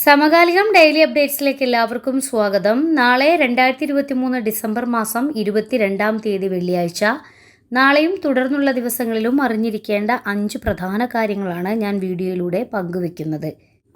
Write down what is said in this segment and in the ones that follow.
സമകാലികം ഡെയിലി അപ്ഡേറ്റ്സിലേക്ക് എല്ലാവർക്കും സ്വാഗതം. നാളെ രണ്ടായിരത്തി ഇരുപത്തി മൂന്ന് ഡിസംബർ മാസം ഇരുപത്തിരണ്ടാം തീയതി വെള്ളിയാഴ്ച. നാളെയും തുടർന്നുള്ള ദിവസങ്ങളിലും അറിഞ്ഞിരിക്കേണ്ട അഞ്ച് പ്രധാന കാര്യങ്ങളാണ് ഞാൻ വീഡിയോയിലൂടെ പങ്കുവെക്കുന്നത്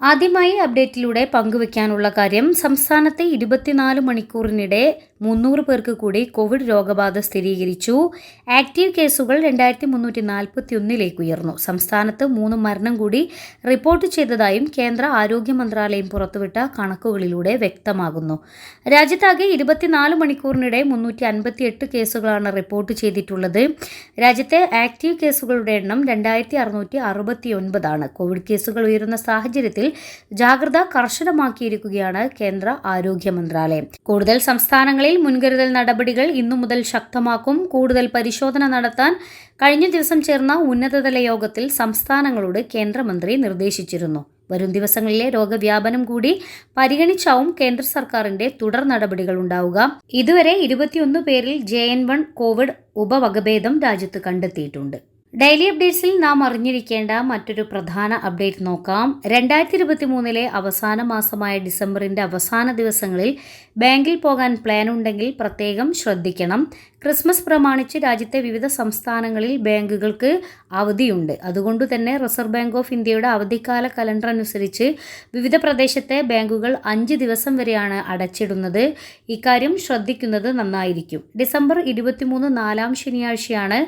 ആദ്യമായി അപ്ഡേറ്റിലൂടെ പങ്കുവെക്കാനുള്ള കാര്യം സംസ്ഥാനത്തെ ഇരുപത്തിനാല് മണിക്കൂറിനിടെ മുന്നൂറ് പേർക്ക് കൂടി കോവിഡ് രോഗബാധ സ്ഥിരീകരിച്ചു. ആക്റ്റീവ് കേസുകൾ രണ്ടായിരത്തി മുന്നൂറ്റി നാൽപ്പത്തി ഒന്നിലേക്ക് ഉയർന്നു. സംസ്ഥാനത്ത് മൂന്ന് മരണം കൂടി റിപ്പോർട്ട് ചെയ്തതായും കേന്ദ്ര ആരോഗ്യ മന്ത്രാലയം പുറത്തുവിട്ട കണക്കുകളിലൂടെ വ്യക്തമാകുന്നു. രാജ്യത്താകെ ഇരുപത്തിനാല് മണിക്കൂറിനിടെ മുന്നൂറ്റി അൻപത്തി എട്ട് കേസുകളാണ് റിപ്പോർട്ട് ചെയ്തിട്ടുള്ളത്. രാജ്യത്തെ ആക്റ്റീവ് കേസുകളുടെ എണ്ണം രണ്ടായിരത്തി അറുന്നൂറ്റി അറുപത്തി ഒൻപതാണ് കോവിഡ് കേസുകൾ ഉയരുന്ന സാഹചര്യത്തിൽ ജാഗ്രത കർശനമാക്കിയിരിക്കുകയാണ് കേന്ദ്ര ആരോഗ്യ മന്ത്രാലയം. കൂടുതൽ സംസ്ഥാനങ്ങളിൽ മുൻകരുതൽ നടപടികൾ ഇന്നു മുതൽ ശക്തമാക്കും. കൂടുതൽ പരിശോധന നടത്താൻ കഴിഞ്ഞ ദിവസം ചേർന്ന ഉന്നതതല യോഗത്തിൽ സംസ്ഥാനങ്ങളോട് കേന്ദ്രമന്ത്രി നിർദ്ദേശിച്ചിരുന്നു. വരും ദിവസങ്ങളിലെ രോഗവ്യാപനം കൂടി പരിഗണിച്ചാവും കേന്ദ്ര സർക്കാരിന്റെ തുടർ നടപടികൾ ഉണ്ടാവുക. ഇതുവരെ ഇരുപത്തിയൊന്ന് പേരിൽ ജെ എൻ വൺ കോവിഡ് ഉപവകഭേദം രാജ്യത്ത് കണ്ടെത്തിയിട്ടുണ്ട്. ഡെയിലി അപ്ഡേറ്റ്സിൽ നാം അറിഞ്ഞിരിക്കേണ്ട മറ്റൊരു പ്രധാന അപ്ഡേറ്റ് നോക്കാം. രണ്ടായിരത്തി ഇരുപത്തി മൂന്നിലെ അവസാന മാസമായ ഡിസംബറിന്റെ അവസാന ദിവസങ്ങളിൽ ബാങ്കിൽ പോകാൻ പ്ലാൻ ഉണ്ടെങ്കിൽ പ്രത്യേകം ശ്രദ്ധിക്കണം. ക്രിസ്മസ് പ്രമാണിച്ച് രാജ്യത്തെ വിവിധ സംസ്ഥാനങ്ങളിൽ ബാങ്കുകൾക്ക് അവധിയുണ്ട്. അതുകൊണ്ട് തന്നെ റിസർവ് ബാങ്ക് ഓഫ് ഇന്ത്യയുടെ അവധിക്കാല കലണ്ടർ അനുസരിച്ച് വിവിധ പ്രദേശത്തെ ബാങ്കുകൾ അഞ്ച് ദിവസം വരെയാണ് അടച്ചിടുന്നത്. ഇക്കാര്യം ശ്രദ്ധിക്കുന്നത് നന്നായിരിക്കും. ഡിസംബർ ഇരുപത്തിമൂന്ന് നാലാം ശനിയാഴ്ചയാണ്.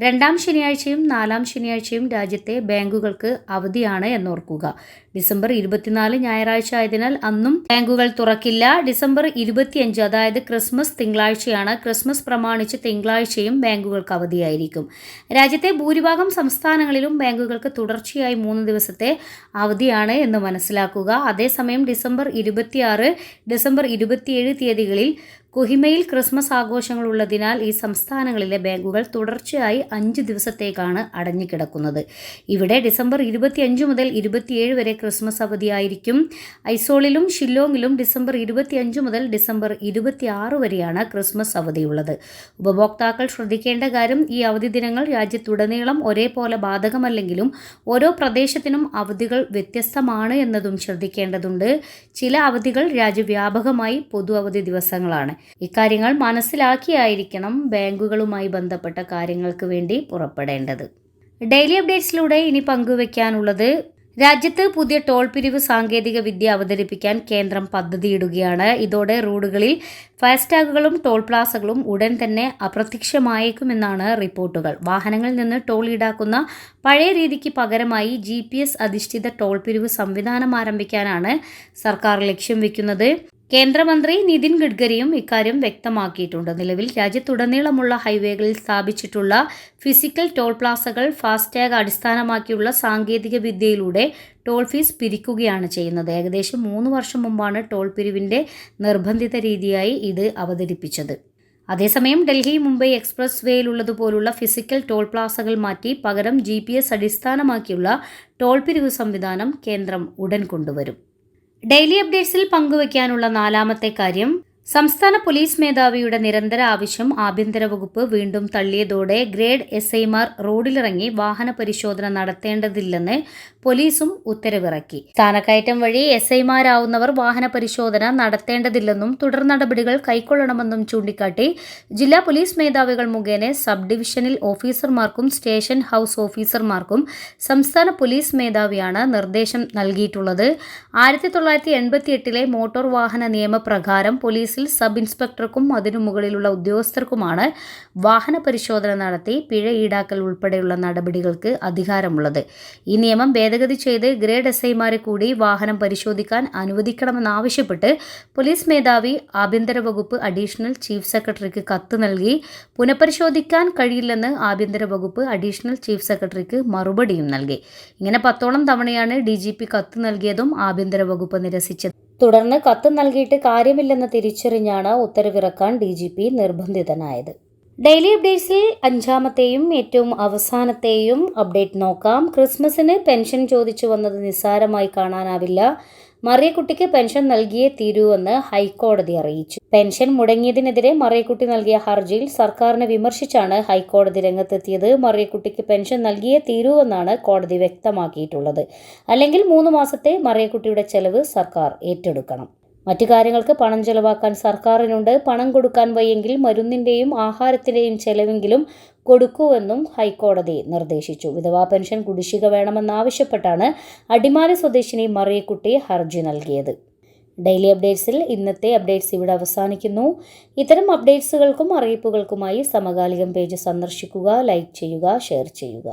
രണ്ടാം ശനിയാഴ്ചയും നാലാം ശനിയാഴ്ചയും രാജ്യത്തെ ബാങ്കുകൾക്ക് അവധിയാണ് എന്നോർക്കുക. ഡിസംബർ ഇരുപത്തിനാല് ഞായറാഴ്ച ആയതിനാൽ അന്നും ബാങ്കുകൾ തുറക്കില്ല. ഡിസംബർ ഇരുപത്തിയഞ്ച് അതായത് ക്രിസ്മസ് തിങ്കളാഴ്ചയാണ്. ക്രിസ്മസ് പ്രമാണിച്ച് തിങ്കളാഴ്ചയും ബാങ്കുകൾക്ക് അവധിയായിരിക്കും. രാജ്യത്തെ ഭൂരിഭാഗം സംസ്ഥാനങ്ങളിലും ബാങ്കുകൾക്ക് തുടർച്ചയായി മൂന്ന് ദിവസത്തെ അവധിയാണ് എന്ന് മനസ്സിലാക്കുക. അതേസമയം ഡിസംബർ ഇരുപത്തിയാറ് ഡിസംബർ ഇരുപത്തിയേഴ് തീയതികളിൽ കൊഹിമയിൽ ക്രിസ്മസ് ആഘോഷങ്ങൾ ഉള്ളതിനാൽ ഈ സംസ്ഥാനങ്ങളിലെ ബാങ്കുകൾ തുടർച്ചയായി അഞ്ച് ദിവസത്തേക്കാണ് അടഞ്ഞുകിടക്കുന്നത്. ഇവിടെ ഡിസംബർ ഇരുപത്തിയഞ്ച് മുതൽ ഇരുപത്തിയേഴ് വരെ ക്രിസ്മസ് അവധിയായിരിക്കും. ഐസോളിലും ഷില്ലോങ്ങിലും ഡിസംബർ ഇരുപത്തിയഞ്ച് മുതൽ ഡിസംബർ ഇരുപത്തിയാറ് വരെയാണ് ക്രിസ്മസ് അവധിയുള്ളത്. ഉപഭോക്താക്കൾ ശ്രദ്ധിക്കേണ്ട കാര്യം ഈ അവധി ദിനങ്ങൾ രാജ്യത്തുടനീളം ഒരേപോലെ ബാധകമല്ലെങ്കിലും ഓരോ പ്രദേശത്തിനും അവധികൾ വ്യത്യസ്തമാണ് എന്നതും ശ്രദ്ധിക്കേണ്ടതുണ്ട്. ചില അവധികൾ രാജ്യവ്യാപകമായി പൊതു അവധി ദിവസങ്ങളാണ്. ഇക്കാര്യങ്ങൾ മനസ്സിലാക്കിയായിരിക്കണം ബാങ്കുകളുമായി ബന്ധപ്പെട്ട കാര്യങ്ങൾക്ക് വേണ്ടി പുറപ്പെടേണ്ടത്. ഡെയിലി അപ്ഡേറ്റ്സിലൂടെ ഇനി പങ്കുവെക്കാനുള്ളത് രാജ്യത്ത് പുതിയ ടോൾ പിരിവ് സാങ്കേതിക വിദ്യ അവതരിപ്പിക്കാൻ കേന്ദ്രം പദ്ധതിയിടുകയാണ്. ഇതോടെ റോഡുകളിൽ ഫാസ്ടാഗുകളും ടോൾ പ്ലാസകളും ഉടൻ തന്നെ അപ്രത്യക്ഷമായേക്കുമെന്നാണ് റിപ്പോർട്ടുകൾ. വാഹനങ്ങളിൽ നിന്ന് ടോൾ ഈടാക്കുന്ന പഴയ രീതിക്ക് പകരമായി ജി അധിഷ്ഠിത ടോൾ പിരിവ് സംവിധാനം ആരംഭിക്കാനാണ് സർക്കാർ ലക്ഷ്യം വെക്കുന്നത്. കേന്ദ്രമന്ത്രി നിതിൻ ഗഡ്കരിയും ഇക്കാര്യം വ്യക്തമാക്കിയിട്ടുണ്ട്. നിലവിൽ രാജ്യത്തുടനീളമുള്ള ഹൈവേകളിൽ സ്ഥാപിച്ചിട്ടുള്ള ഫിസിക്കൽ ടോൾ പ്ലാസകൾ ഫാസ്ടാഗ് അടിസ്ഥാനമാക്കിയുള്ള സാങ്കേതിക വിദ്യയിലൂടെ ടോൾ ഫീസ് പിരിക്കുകയാണ് ചെയ്യുന്നത്. ഏകദേശം മൂന്ന് വർഷം മുമ്പാണ് ടോൾ പിരിവിന്റെ നിർബന്ധിത രീതിയായി ഇത് അവതരിപ്പിച്ചത്. അതേസമയം ഡൽഹി മുംബൈ എക്സ്പ്രസ് വേയിലുള്ളതുപോലുള്ള ഫിസിക്കൽ ടോൾ പ്ലാസകൾ മാറ്റി പകരം ജി അടിസ്ഥാനമാക്കിയുള്ള ടോൾ പിരിവ് സംവിധാനം കേന്ദ്രം ഉടൻ കൊണ്ടുവരും. ഡെയിലി അപ്ഡേറ്റ്സിൽ പങ്കുവയ്ക്കാനുള്ള നാലാമത്തെ കാര്യം സംസ്ഥാന പോലീസ് മേധാവിയുടെ നിരന്തര ആവശ്യം ആഭ്യന്തര വകുപ്പ് വീണ്ടും തള്ളിയതോടെ ഗ്രേഡ് എസ് ഐമാർ റോഡിലിറങ്ങി വാഹന പരിശോധന നടത്തേണ്ടതില്ലെന്ന് പോലീസും ഉത്തരവിറക്കി. സ്ഥാനക്കയറ്റം വഴി എസ് ഐമാരാവുന്നവർ വാഹന പരിശോധന നടത്തേണ്ടതില്ലെന്നും തുടർ നടപടികൾ കൈക്കൊള്ളണമെന്നും ചൂണ്ടിക്കാട്ടി ജില്ലാ പോലീസ് മേധാവികൾ മുഖേന സബ് ഡിവിഷനിൽ ഓഫീസർമാർക്കും സ്റ്റേഷൻ ഹൌസ് ഓഫീസർമാർക്കും സംസ്ഥാന പോലീസ് മേധാവിയാണ് നിർദ്ദേശം നൽകിയിട്ടുള്ളത്. ആയിരത്തി തൊള്ളായിരത്തി എൺപത്തിയെട്ടിലെ മോട്ടോർ വാഹന നിയമപ്രകാരം പോലീസിൽ സബ് ഇൻസ്പെക്ടർക്കും അതിനു മുകളിലുള്ള ഉദ്യോഗസ്ഥർക്കുമാണ് വാഹന പരിശോധന നടത്തി പിഴ ഈടാക്കൽ ഉൾപ്പെടെയുള്ള നടപടികൾക്ക് അധികാരമുള്ളത്. ഈ നിയമം ഭേദഗതി ചെയ്ത് ഗ്രേഡ് എസ് ഐമാരെ കൂടി വാഹനം പരിശോധിക്കാൻ അനുവദിക്കണമെന്നാവശ്യപ്പെട്ട് പോലീസ് മേധാവി ആഭ്യന്തര വകുപ്പ് അഡീഷണൽ ചീഫ് സെക്രട്ടറിക്ക് കത്ത് നൽകി പുനഃപരിശോധിക്കാൻ കഴിയില്ലെന്ന് ആഭ്യന്തര വകുപ്പ് അഡീഷണൽ ചീഫ് സെക്രട്ടറിക്ക് മറുപടിയും നൽകി. ഇങ്ങനെ പത്തോളം തവണയാണ് ഡി ജി പി കത്ത് നൽകിയതും ആഭ്യന്തര വകുപ്പ് നിരസിച്ചത്. തുടർന്ന് കത്ത് നൽകിയിട്ട് കാര്യമില്ലെന്ന് തിരിച്ചറിഞ്ഞാണ് ഉത്തരവിറക്കാൻ ഡി ജി പി നിർബന്ധിതനായത്. ഡെയിലി അപ്ഡേറ്റ്സിൽ അഞ്ചാമത്തെയും ഏറ്റവും അവസാനത്തെയും അപ്ഡേറ്റ് നോക്കാം. ക്രിസ്മസിന് പെൻഷൻ ചോദിച്ചു വന്നത് നിസ്സാരമായി കാണാനാവില്ല. മറിയക്കുട്ടിക്ക് പെൻഷൻ നൽകിയേ തീരൂവെന്ന് ഹൈക്കോടതി അറിയിച്ചു. പെൻഷൻ മുടങ്ങിയതിനെതിരെ മറിയക്കുട്ടി നൽകിയ ഹർജിയിൽ സർക്കാരിനെ വിമർശിച്ചാണ് ഹൈക്കോടതി രംഗത്തെത്തിയത്. മറിയക്കുട്ടിക്ക് പെൻഷൻ നൽകിയേ തീരുവെന്നാണ് കോടതി വ്യക്തമാക്കിയിട്ടുള്ളത്. അല്ലെങ്കിൽ മൂന്ന് മാസത്തെ മറിയക്കുട്ടിയുടെ ചെലവ് സർക്കാർ ഏറ്റെടുക്കണം. മറ്റു കാര്യങ്ങൾക്ക് പണം ചെലവാക്കാൻ സർക്കാരിനുണ്ട്. പണം കൊടുക്കാൻ വയ്യെങ്കിൽ മരുന്നിന്റെയും ആഹാരത്തിന്റെയും ചെലവെങ്കിലും കൊടുക്കൂവെന്നും ഹൈക്കോടതി നിർദ്ദേശിച്ചു. വിധവാ പെൻഷൻ കുടിശ്ശിക വേണമെന്നാവശ്യപ്പെട്ടാണ് അടിമാലി സ്വദേശിനി മറിയക്കുട്ടി ഹർജി നൽകിയത്. ഡെയിലി അപ്ഡേറ്റ്സിൽ ഇന്നത്തെ അപ്ഡേറ്റ്സ് ഇവിടെ അവസാനിക്കുന്നു. ഇത്തരം അപ്ഡേറ്റ്സുകൾക്കും അറിയിപ്പുകൾക്കുമായി സമകാലികം പേജ് സന്ദർശിക്കുക ലൈക്ക് ചെയ്യുക ഷെയർ ചെയ്യുക.